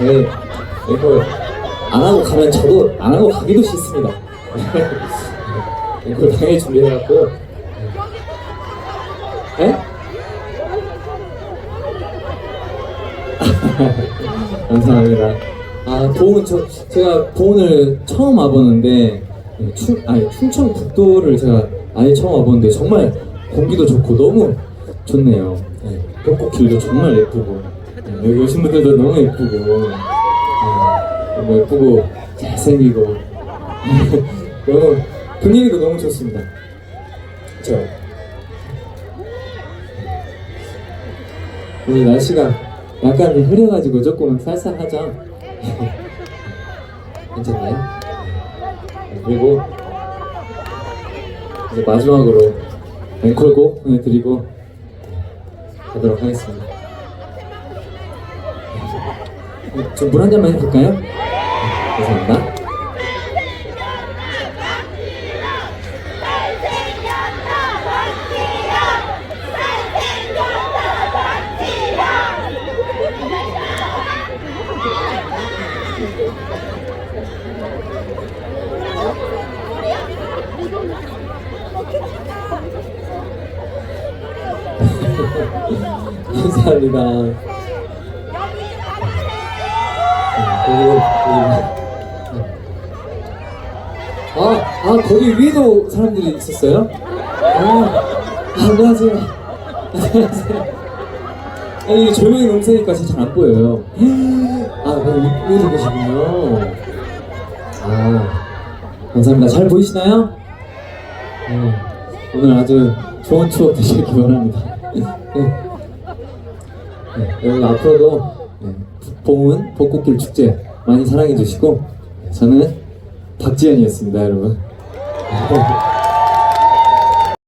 네, 이걸 안 하고 가면 저도 안 하고 가기도 싫습니다. 이걸 당연히 준비해갖고. 네? 감사합니다. 아, 보은 저 제가 보은을 처음 와보는데 네, 충 아니 충청북도를 제가 아예 처음 와보는데 정말 공기도 좋고 너무 좋네요. 네, 벚꽃길도 정말 예쁘고 네, 여기 오신 분들도 너무 예쁘고 네, 너무 예쁘고 잘생기고 너무 분위기도 너무 좋습니다. 그렇죠? 오늘 날씨가 약간 흐려가지고 조금 쌀쌀하죠? 괜찮나요? 네, 그리고 이제 마지막으로 앵콜곡 보내드리고 가도록 하겠습니다. 좀 물 한 잔만 해볼까요? 네, 감사합니다. 감사합니다. 그리고 아, 아 거기 위에도 사람들이 있었어요? 아, 안녕하세요. 안녕하세요. 아니 조명이 너무 세니까 잘안 보여요. 아, 거기 위- 위에도 계시군요. 아, 감사합니다. 잘 보이시나요? 네, 오늘 아주 좋은 추억 되시길 바랍니다. 네. 네, 여러분 앞으로도 네, 봄은 벚꽃길 축제 많이 사랑해 주시고 저는 박지현이었습니다, 여러분.